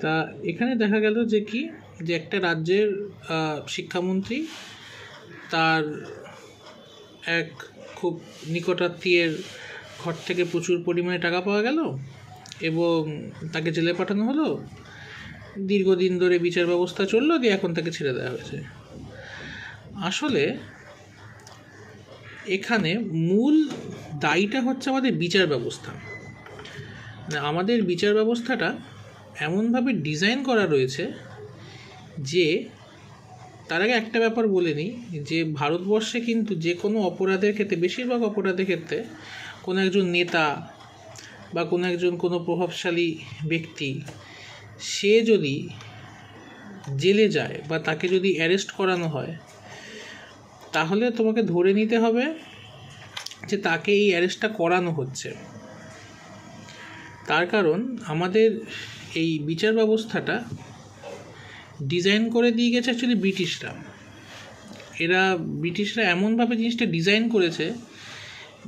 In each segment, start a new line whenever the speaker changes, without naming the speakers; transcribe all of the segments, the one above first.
তা এখানে দেখা গেল যে কি? যে একটা রাজ্যের শিক্ষামন্ত্রী তার এক খুব নিকটাত্মীয়ের ঘর থেকে প্রচুর পরিমাণে টাকা পাওয়া গেল এবং তাকে জেলে পাঠানো হলো। দীর্ঘদিন ধরে বিচার ব্যবস্থা চলল, দিয়ে এখন তাকে ছেড়ে দেওয়া হয়েছে। আসলে এখানে মূল দায়ীটা হচ্ছে আমাদের বিচার ব্যবস্থা। মানে আমাদের বিচার ব্যবস্থাটা এমনভাবে ডিজাইন করা রয়েছে যে, তার আগে একটা ব্যাপার বলে নিই, যে ভারতবর্ষে কিন্তু যে কোনো অপরাধের ক্ষেত্রে, বেশিরভাগ অপরাধের ক্ষেত্রে কোনো একজন নেতা বা কোনো একজন কোনো প্রভাবশালী ব্যক্তি, সে যদি জেলে যায় বা তাকে যদি অ্যারেস্ট করানো হয়, তাহলে তোমাকে ধরে নিতে হবে যে তাকে এই অ্যারেস্টটা করানো হচ্ছে। তার কারণ আমাদের এই বিচার ব্যবস্থাটা ডিজাইন করে দিয়ে গেছে অ্যাকচুয়ালি ব্রিটিশরা। এরা ব্রিটিশরা এমনভাবে জিনিসটা ডিজাইন করেছে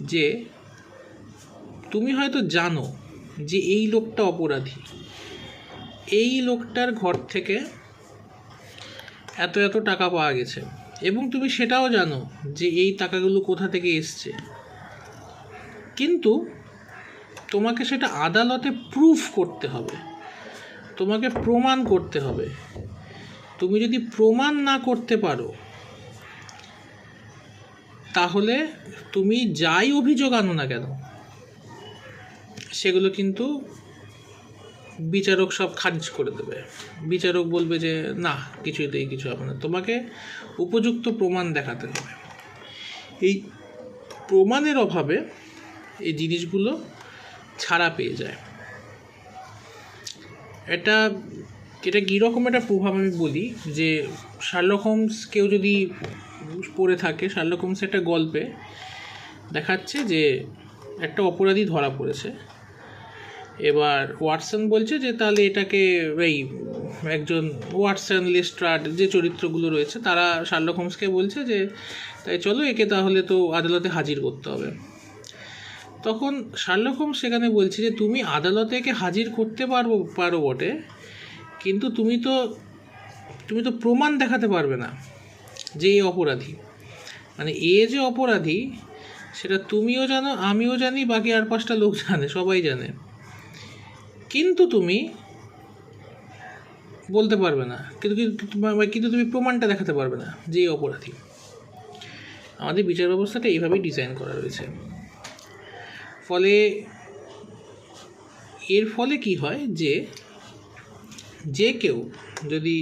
যে তুমি হয়তো জানো যে এই লোকটা অপরাধী। এই লোকটার ঘর থেকে এত এত টাকা পাওয়া গেছে এবং তুমি সেটাও জানো যে এই টাকাগুলো কোথা থেকে এসছে। কিন্তু তোমাকে সেটা আদালতে প্রুফ করতে হবে। তোমাকে প্রমাণ করতে হবে। তুমি যদি প্রমাণ না করতে পারো, তাহলে তুমি যাই অভিযোগ আনো না কেন, সেগুলো কিন্তু বিচারক সব খারিজ করে দেবে। বিচারক বলবে যে, না কিছুতেই কিছু হবে না। তোমাকে উপযুক্ত প্রমাণ দেখাতে হবে। এই প্রমাণের অভাবে এই জিনিসগুলো ছাড়া পেয়ে যায়। এটা এটা কীরকম একটা প্রভাব আমি বলি যে শার্লক হোমস কেউ যদি পড়ে থাকে শার্লক হোমস একটা গল্পে দেখাচ্ছে যে একটা অপরাধী ধরা পড়েছে। এবার ওয়াটসন বলছে যে তাহলে এটাকে এই একজন ওয়াটসন, লেস্ট্রাড যে চরিত্রগুলো রয়েছে, তারা শার্লক হোমসকে বলছে যে, তাই চলো একে তাহলে তো আদালতে হাজির করতে হবে। তখন শার্লক হোমস সেখানে বলছে যে, তুমি আদালতে একে হাজির করতে পারব, পারো বটে, কিন্তু তুমি তো তুমি তো প্রমাণ দেখাতে পারবে না যে এই অপরাধী। মানে এ যে অপরাধী, সেটা তুমিও জানো, আমিও জানি, বাকি আর পাঁচটা লোক জানে, সবাই জানে। কিন্তু তুমি বলতে পারবে না, কিন্তু কিন্তু তুমি প্রমাণটা দেখাতে পারবে না যে এই অপরাধী। আমাদের বিচার ব্যবস্থাটা এইভাবেই ডিজাইন করা রয়েছে। ফলে এর ফলে কি হয় যে যে কেউ যদি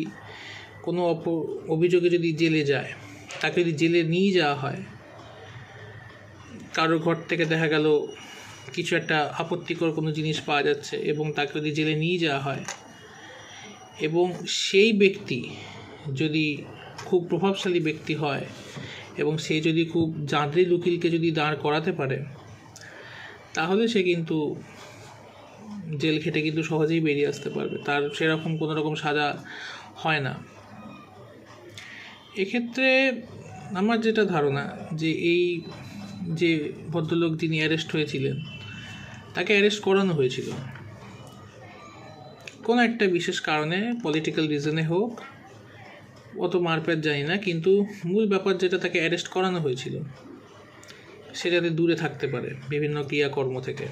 কোনো অপ, অভিযোগে যদি জেলে যায়, তাকে যদি জেলে নিয়ে যাওয়া হয়, কারোর ঘর থেকে দেখা গেল কিছু একটা আপত্তিকর কোনো জিনিস পাওয়া যাচ্ছে এবং তাকে যদি জেলে নিয়ে যাওয়া হয় এবং সেই ব্যক্তি যদি খুব প্রভাবশালী ব্যক্তি হয় এবং সে যদি খুব জাঁদরিল উকিলকে যদি দাঁড় করাতে পারে তাহলে সে কিন্তু জেল খেটে কিন্তু সহজেই বেরিয়ে আসতে পারবে। তার সেরকম কোনো রকম সাজা হয় না। এক্ষেত্রে আমার যেটা ধারণা যে এই যে ভদ্রলোক যিনি অ্যারেস্ট হয়েছিলেন, তাকে অ্যারেস্ট করানো হয়েছিল। কোনো একটা বিশেষ কারণে পলিটিক্যাল রিজনে হোক, অত মারপ্যাট জানি না, কিন্তু মূল ব্যাপার যেটা তাকে অ্যারেস্ট করানো হয়েছিল সে যাতে দূরে থাকতে পারে বিভিন্ন ক্রিয়াকর্ম থেকে।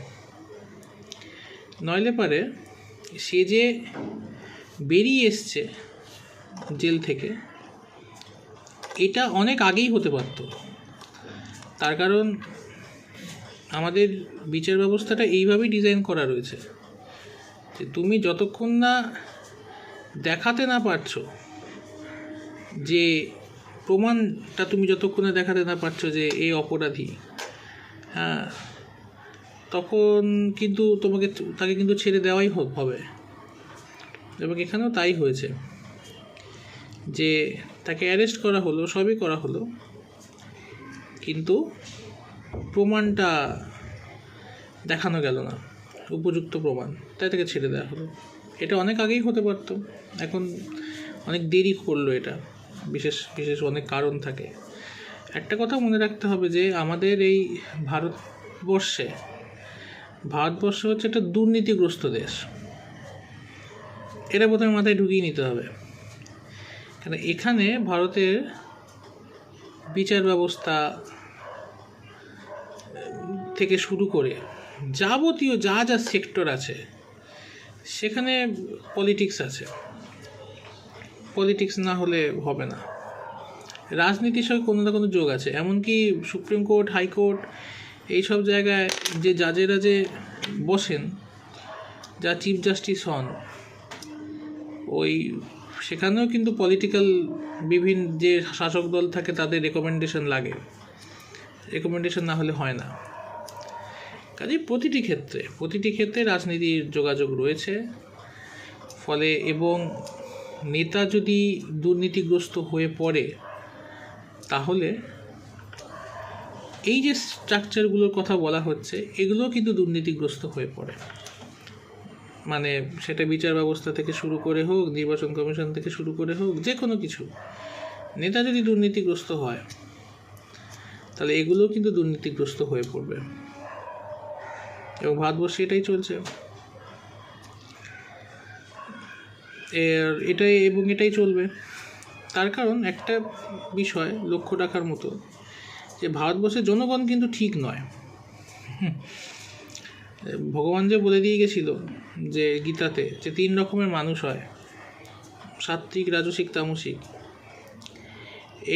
নইলে পারে সে যে বেরিয়ে এসছে জেল থেকে, এটা অনেক আগেই হতে পারত। তার কারণ আমাদের বিচার ব্যবস্থাটা এইভাবেই ডিজাইন করা রয়েছে যে তুমি যতক্ষণ না দেখাতে না পারছ যে প্রমাণটা তুমি যতক্ষণে দেখাতে না পারছ যে এই অপরাধী হ্যাঁ। তখন কিন্তু তোমাকে তাকে কিন্তু ছেড়ে দেওয়াই হ- হবে। এবং এখানেও তাই হয়েছে। যে তাকে অ্যারেস্ট করা হলো, সবই করা হলো। কিন্তু প্রমাণটা দেখানো গেল না। উপযুক্ত প্রমাণ। তাই তাকে ছেড়ে দেওয়া হলো। এটা অনেক আগেই হতে পারতো। এখন অনেক দেরি করল এটা। বিশেষ বিশেষ অনেক কারণ থাকে। একটা কথা মনে রাখতে হবে যে আমাদের এই ভারতবর্ষে, ভারতবর্ষ হচ্ছে একটা দুর্নীতিগ্রস্ত দেশ। এটা প্রথমে মাথায় ঢুকিয়ে নিতে হবে। কেন, এখানে ভারতের বিচার ব্যবস্থা থেকে শুরু করে যাবতীয় যা যা সেক্টর আছে, সেখানে পলিটিক্স আছে। পলিটিক্স না হলে হবে না। রাজনীতির সঙ্গে কোনো না কোনো যোগ আছে। এমনকি সুপ্রিম কোর্ট হাইকোর্ট এইসব জায়গায় যে জাজেরা যে বসেন, যা চিফ জাস্টিস হন, ওই সেখানেও কিন্তু পলিটিক্যাল বিভিন্ন যে শাসক দল থাকে তাদের রেকমেন্ডেশন লাগে। রেকমেন্ডেশন না হলে হয় না। কাজে প্রতিটি ক্ষেত্রে প্রতিটি ক্ষেত্রে রাজনীতির যোগাযোগ রয়েছে। ফলে এবং নেতা যদি দুর্নীতিগ্রস্ত হয়ে পড়ে তাহলে এই যে স্ট্রাকচারগুলোর কথা বলা হচ্ছে এগুলো কিন্তু দুর্নীতিগ্রস্ত হয়ে পড়ে। মানে সেটা বিচার ব্যবস্থা থেকে শুরু করে হোক, নির্বাচন কমিশন থেকে শুরু করে হোক, যে কোনো কিছু। নেতা যদি দুর্নীতিগ্রস্ত হয়, তাহলে এগুলোও কিন্তু দুর্নীতিগ্রস্ত হয়ে পড়বে। এবং ভারতবর্ষে এটাই চলছে। এর এটাই এবং এটাই চলবে। তার কারণ একটা বিষয় লক্ষ্য রাখার মতো, যে ভারতবর্ষের জনগণ কিন্তু ঠিক নয়। ভগবান যে বলে দিয়ে গেছিল যে গীতাতে যে তিন রকমের মানুষ হয়, সাত্ত্বিক, রাজসিক, তামসিক,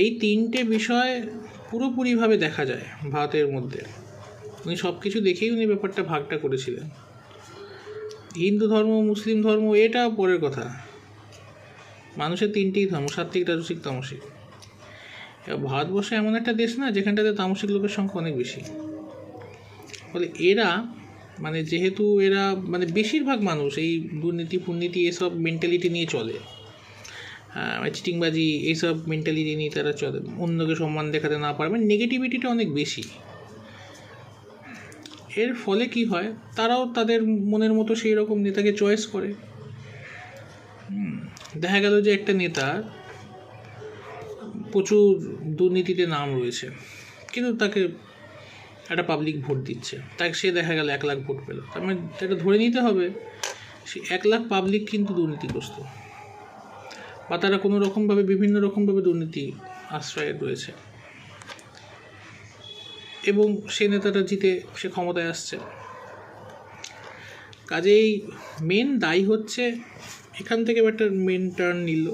এই তিনটে বিষয় পুরোপুরিভাবে দেখা যায় ভারতের মধ্যে। উনি সব কিছু দেখেই উনি ব্যাপারটা ভাগটা করেছিলেন। হিন্দু ধর্ম, মুসলিম ধর্ম, এটা পরের কথা। মানুষের তিনটি ধর্ম সাত্ত্বিক রাজসিক তামসিক ভারতবর্ষ এমন একটা দেশ না, যেখানটাতে তামসিক লোকের সংখ্যা অনেক বেশি। ফলে এরা মানে যেহেতু এরা মানে বেশিরভাগ মানুষ এই দুর্নীতি, ফুর্নীতি, এসব মেন্টালিটি নিয়ে চলে। চিটিংবাজি এইসব মেন্টালিটি নিয়ে তারা চলে। অন্যকে সম্মান দেখাতে না পারে মানে নেগেটিভিটিটা অনেক বেশি। এর ফলে কি হয়? তারাও তাদের মনের মতো সেই রকম নেতাকে চয়েস করে। দেখা গেল যে একটা নেতার প্রচুর দুর্নীতিতে নাম রয়েছে, কিন্তু তাকে একটা পাবলিক ভোট দিচ্ছে। তাকে সে দেখা গেল এক লাখ ভোট পেল। তার মানে এটা ধরে নিতে হবে, সে এক লাখ পাবলিক কিন্তু দুর্নীতিগ্রস্ত। বা তারা কোনো রকমভাবে, বিভিন্ন রকমভাবে দুর্নীতি আশ্রয়ে রয়েছে। এবং সে নেতাটা জিতে, সে ক্ষমতায় আসছে। কাজেই মেন দায়ী হচ্ছে এখান থেকে একটা মেন টার্ন নিল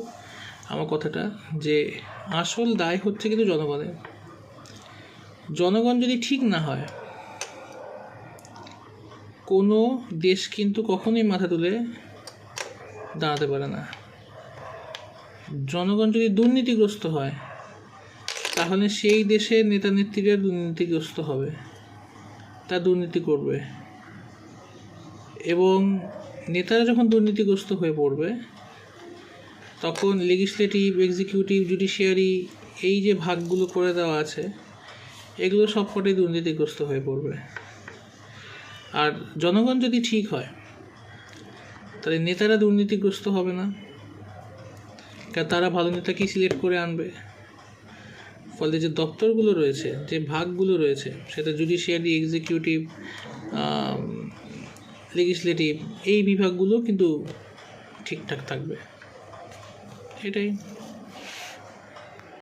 আমার কথাটা, যে আসল দায় হচ্ছে কিন্তু জনগণের। জনগণ যদি ঠিক না হয়, কোনো দেশ কিন্তু কখনোই মাথা তুলে দাঁড়াতে পারে না। জনগণ যদি দুর্নীতিগ্রস্ত হয়, তাহলে সেই দেশের নেতা নেত্রীরা দুর্নীতিগ্রস্ত হবে, তা দুর্নীতি করবে। এবং নেতারা যখন দুর্নীতিগ্রস্ত হয়ে পড়বে, তখন লেজিসলেটিভ এক্সিকিউটিভ জুডিশিয়ারি এই যে ভাগগুলো করে দেওয়া আছে, এগুলো সবকটাই দুর্নীতিগ্রস্ত হয়ে পড়বে। আর জনগণ যদি ঠিক হয়, তাহলে নেতারা দুর্নীতিগ্রস্ত হবে না। কারণ তারা ভালো নেতাকেই সিলেক্ট করে আনবে। ফলে যে দপ্তরগুলো রয়েছে, যে ভাগগুলো রয়েছে, সেটা জুডিশিয়ারি এক্সিকিউটিভ লেজিসলেটিভ এই বিভাগগুলো কিন্তু ঠিকঠাক থাকবে। এটাই।